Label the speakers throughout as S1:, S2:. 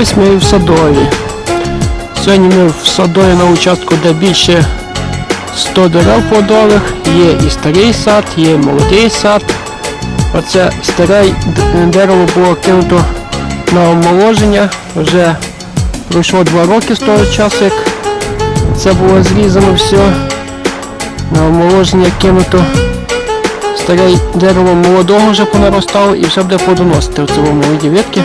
S1: Ось ми і в садові. Сьогодні ми в садові на участку, де більше 100 дерев плодових. Є і старий сад, є і молодий сад. Оце старе дерево було кинуто на омоложення. Вже пройшло 2 роки з того часу, як це було зрізано все. На омоложення кинуто. Старе дерево молодого вже понаростало і вже буде плодоносити. Оце во молоді ветки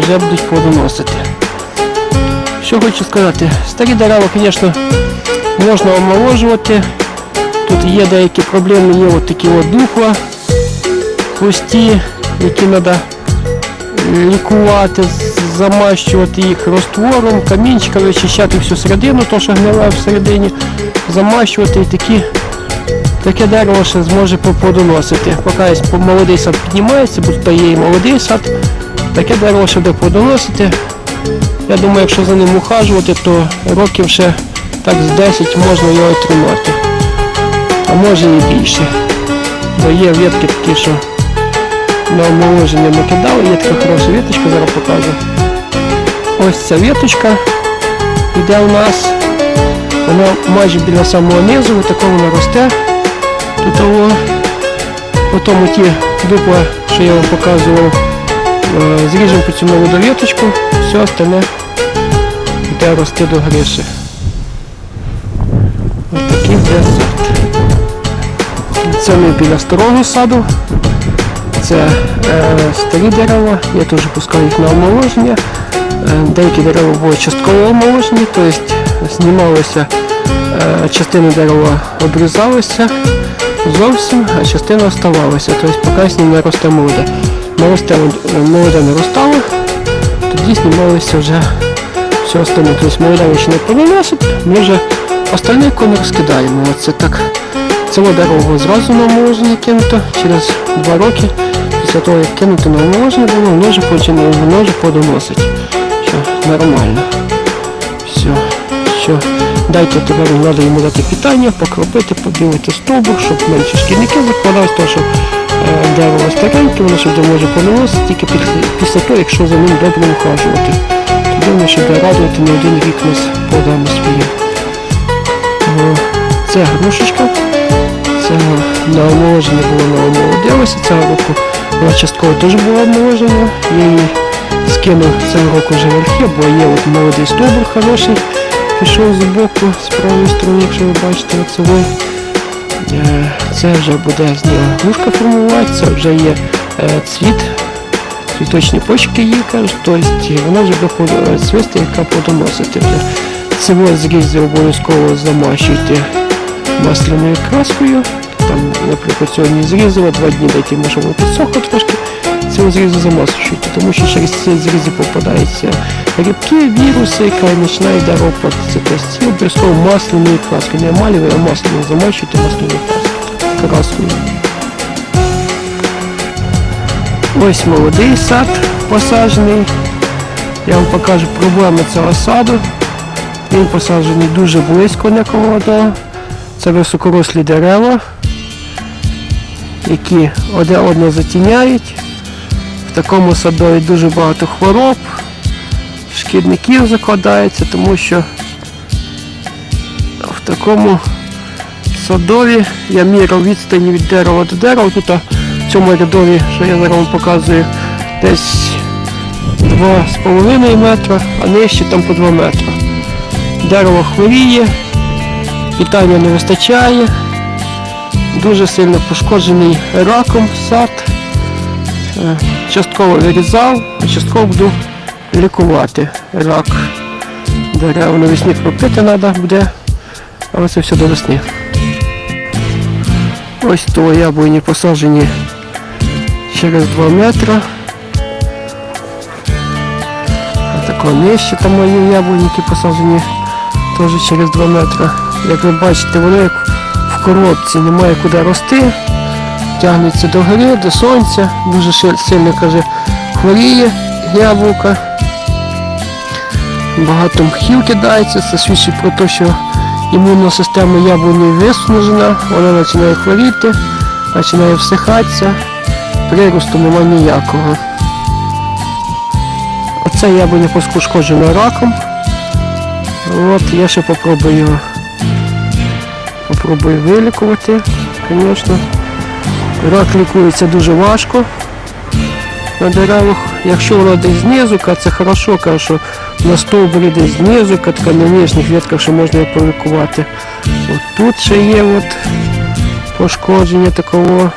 S1: вже будуть плодоносити. Що хочу сказати, старі дерева, звісно, можна омоложувати. Тут є деякі проблеми, є от такі от духла, хвості, які треба лікувати, замащувати їх розтвором, камінчиками, вичищати всю середину, то що гниле всередині, замащувати і такі, таке дерево ще зможе плодоносити. Поки молодий сад піднімається, бо тут є і молодий сад, таке дерево ще буде плодоносити. Я думаю, якщо за ним ухажувати, то років ще так з 10 можна його тримати. А може і більше. Бо є ветки такі, що на омоложення ми кидали, є така хороша віточка, зараз покажу. Ось ця віточка йде у нас. Вона майже біля самого низу, отако вона росте. Тут о, потім ті дупла, що я вам показував, зріжемо по цю молоду віточку, все остальне йде рости до гриші. Ось такий буде сад. Це ми біля старого саду. Це е, старі дерева, я теж пускаю їх на омоложення. Е, деякі дерева були частково омоложені, тобто знімалося, е, частина дерева обрізалася зовсім, а частина оставалася. Тобто поки з ним не росте молоде. Не ростало, тоді знімалося вже все остальне. Тобто молоде ще не понаносить, ми вже остальне кони розкидаємо. Оце так. Ціле дерево зразу на омоложення кинуто через два роки. Після того, як кинуто на омоложення було, воно вже починає, воно вже плодоносить. Що нормально. Все. Що. Дайте тепер треба йому дати питання, покропити, побілити стовбур, щоб менше шкідники закладались, тому що дерево стареньке, воно ще може плодоносити тільки після, того, якщо за ним добре ухажувати. Тоді воно ще буде радувати на один рік нас плодами своїм. О, Це грушечка. Це на омоложення було на омолодилося. Цього року вона частково теж була омоложена. Я її скинув цього року вже верхи, бо є от молодий стовбур хороший. Пішов з боку, з правої сторони, якщо ви бачите, оце ви. Е, Це вже буде з нього грушка формуватися, вже є е, цвіт, цвіточні почки є, тобто вона вже буде свисти, яка плодоносити. Цього зрізи обов'язково замащуйте масляною краскою. Там, наприклад, сьогодні зрізала, два дні дайте, може воно підсохло трошки. Цього зрізу замасуйте, тому що через ці зрізи попадаються грибки, віруси, яка починає дерево портитися. Тобто ці обов'язково масляною краскою, не емалівою, а масляною замащуйте масляною краскою. Ось молодий сад посаджений. Я вам покажу проблеми цього саду. Він посаджений дуже близько до колода. Це високорослі дерева, які одне одне затіняють. Такому садові дуже багато хвороб, шкідників закладається, тому що в такому садові я міряв відстані від дерева до дерева. Тут в цьому рядові, що я зараз вам показую, десь 2,5 метра, а нижче там по 2 метри. Дерево хворіє, питання не вистачає, дуже сильно пошкоджений раком сад. Частково вирізав, а частково буду лікувати рак. Дерева навесні кропити треба буде, але це все до весни. Ось то яблуні посаджені через 2 метри. А тако нижче там мої яблуніки посаджені теж через 2 метри. Як ви бачите, вони в коробці, немає куди рости. Тягнеться до гори, до сонця, дуже сильно каже, хворіє яблука. Багато мхів кидається, це свідчить про те, що імунна система яблуні виснажена, вона починає хворіти, починає всихатися, приросту немає ніякого. Це яблуня пошкоджена раком. От я ще попробую попробую вилікувати, звісно. Рак лікується дуже важко на деревах. Якщо воно десь знизу, це хорошо, каже, що на стовбурі десь знизу, ка така на нижніх ветках, що можна його полікувати. От тут ще є от пошкодження такого.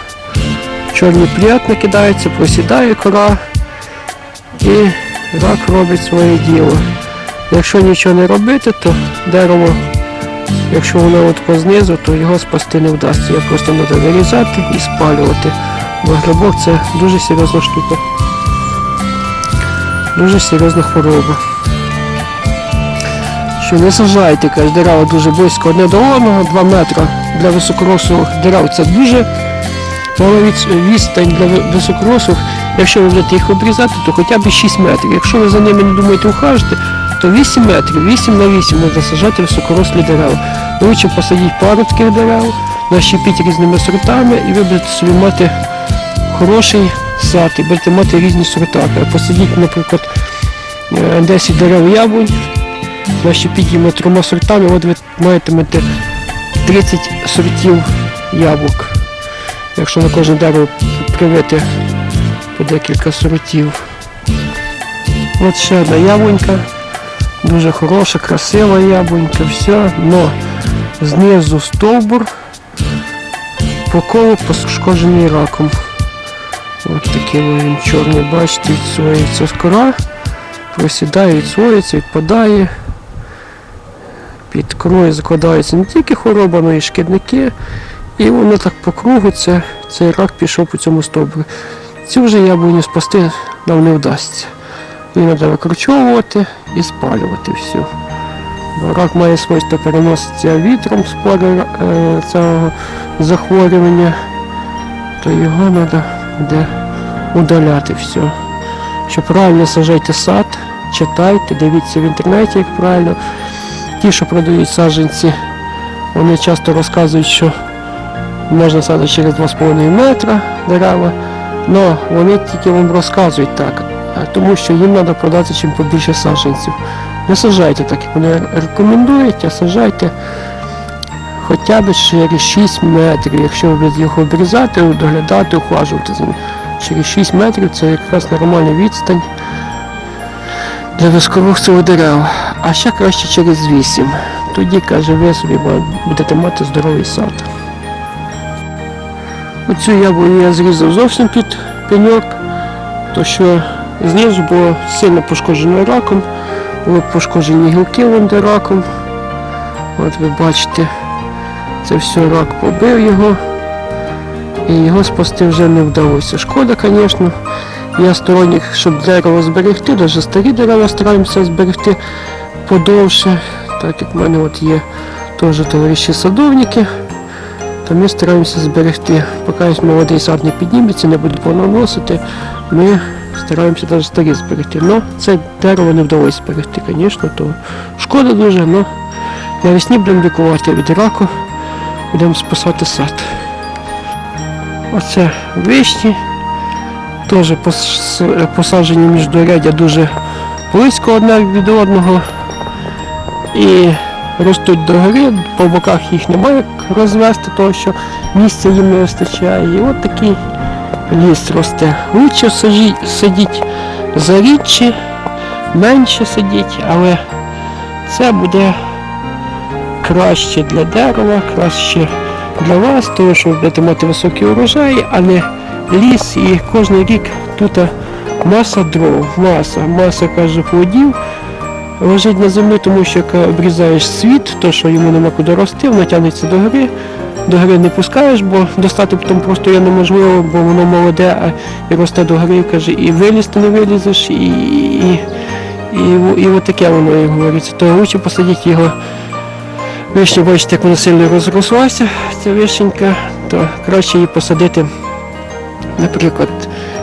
S1: Чорний плід накидається, просідає кора і рак робить своє діло. Якщо нічого не робити, то дерево, якщо воно от по знизу, то його спасти не вдасться. Його просто треба вирізати і спалювати. Бо грибок це дуже серйозна штука. Дуже серйозна хвороба. Що не сажайте, каже, дерева дуже близько одне до одного, 2 метри для високорослих дерев. Це дуже відстань для ви- високорослих. Якщо ви будете їх обрізати, то хоча б 6 метрів. Якщо ви за ними не думаєте ухажувати, то 8 метрів, 8 на 8 можна сажати високорослі дерева. Лучше посадіть пару таких дерев, нащепіть різними сортами і ви будете собі мати хороший сад і будете мати різні сорта. Посадіть, наприклад, е, 10 дерев яблунь, нащепіть їм трьома сортами, от ви матимете 30 сортів яблук. Якщо на кожне дерево привити по декілька сортів. От ще одна яблунька. Дуже хороша, красива яблунька, все, но знизу стовбур по колу пошкоджений раком. Ось такий він чорний, бачите, відсвоюється з кора, просідає, відсвоюється, відпадає. Під корою закладаються не тільки хвороба, але й шкідники. І воно так по кругу це, цей рак пішов по цьому стовбуру. Цю вже яблуню спасти нам не вдасться. Її треба викручовувати і спалювати. Бо Рак має свойство переноситися вітром з поля е, цього захворювання, то його треба буде удаляти все. Щоб правильно сажайте сад, читайте, дивіться в інтернеті, як правильно. Ті, що продають саджанці, вони часто розказують, що можна садити через 2,5 метра дерева, але вони тільки вам розказують так, тому що їм треба продати чим побільше саджанців. Не сажайте так, як вони рекомендують, а сажайте хоча б через 6 метрів, якщо ви їх обрізати, доглядати, ухажувати за ними. Через 6 метрів це якраз нормальна відстань для високорослого дерева, а ще краще через 8. Тоді, каже, ви собі будете мати здоровий сад. Оцю яблуню я зрізав зовсім під пеньок, то що знизу було сильно пошкоджено раком, були пошкоджені гілки вон раком. От ви бачите, це все рак побив його. І його спасти вже не вдалося. Шкода, звісно. Я сторонник, щоб дерево зберегти, навіть старі дерева стараємося зберегти подовше, так як в мене от є теж товариші садовники, то ми стараємося зберегти. Поки молодий сад не підніметься, не буде понаносити, ми стараємося навіть старі зберегти. Ну, це дерево не вдалося зберегти, звісно, то шкода дуже, але навесні будемо лікувати від раку, будемо спасати сад. Оце вишні. Теж пос- посаджені міждорядя дуже близько одне від одного. І ростуть догори, по боках їх немає як розвести, тому що місця їм не вистачає. І от такий ліс росте. Лучше сидіть зарідчі, менше сидіть, але це буде краще для дерева, краще для вас, тому що ви будете мати високі урожаї, а не ліс і кожен рік тут маса дров, маса, маса каже плодів лежить на землі, тому що обрізаєш світ, то що йому нема куди рости, воно тягнеться до гори. До гори не пускаєш, бо достати потім просто є неможливо, бо воно молоде а і росте до гори, каже, і вилізти не вилізеш, і, і, і, і, і от таке воно і говориться. То лучше посадити його Вишня, бачите, як вона сильно розрослася, ця вишенька, то краще її посадити, наприклад,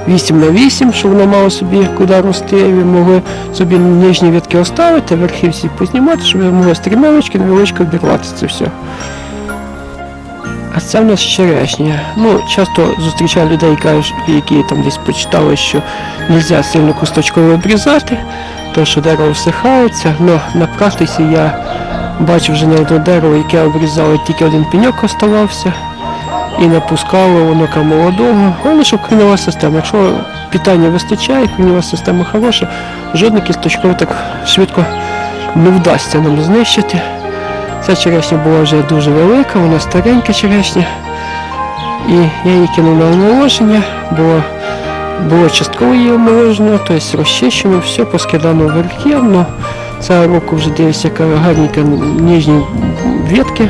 S1: 8 на 8, щоб вона мала собі куди рости, і ви могли собі нижні ветки оставити, верхи познімати, щоб ви могли стрімелочки невеличко обірвати це все. А це в нас черешня. Ну, часто зустрічаю людей, які там десь почитали, що не можна сильно кусточково обрізати, тому що дерево всихається. Но на практиці я бачив вже не одне дерево, яке обрізало, тільки один пеньок оставався. І напускало воно ка молодого. Головне, щоб коренева система. Якщо питання вистачає, коренева система хороша, жодне кісточково так швидко не вдасться нам знищити. Ця черешня була вже дуже велика, вона старенька черешня. І я її кинув на омоложення, було, було частково її омоложено, тобто розчищено, все поскидано вверхи, але цього року вже дивився, яка гарненька ніжні ветки,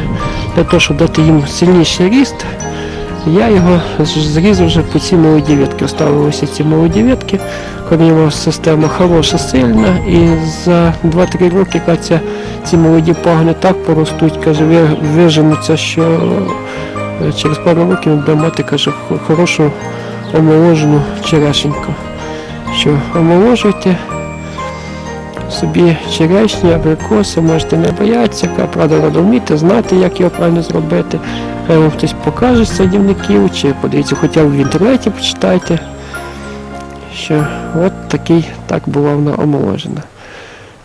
S1: для того, щоб дати їм сильніший ріст. Я його зрізав вже по ці молоді ветки. Оставилися ці молоді ветки. Система хороша, сильна. І за 2-3 роки каже, ці молоді пагони так поростуть, каже, виженуться, що е, через пару років ми будемо мати каже, хорошу омоложену черешеньку. Що омоложуйте собі черешні, абрикоси, можете не боятися, правда, треба вміти, знати, як його правильно зробити. Хай вам хтось покаже з садівників, чи подивіться, хоча б в інтернеті почитайте, що от такий так була вона омоложена.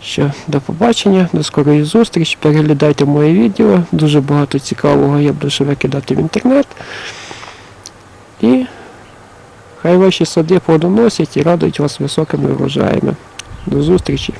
S1: Що до побачення, до скорої зустрічі. Переглядайте моє відео. Дуже багато цікавого я буду ще викидати в інтернет. І хай ваші сади плодоносять і радують вас високими врожаями. До зустрічі!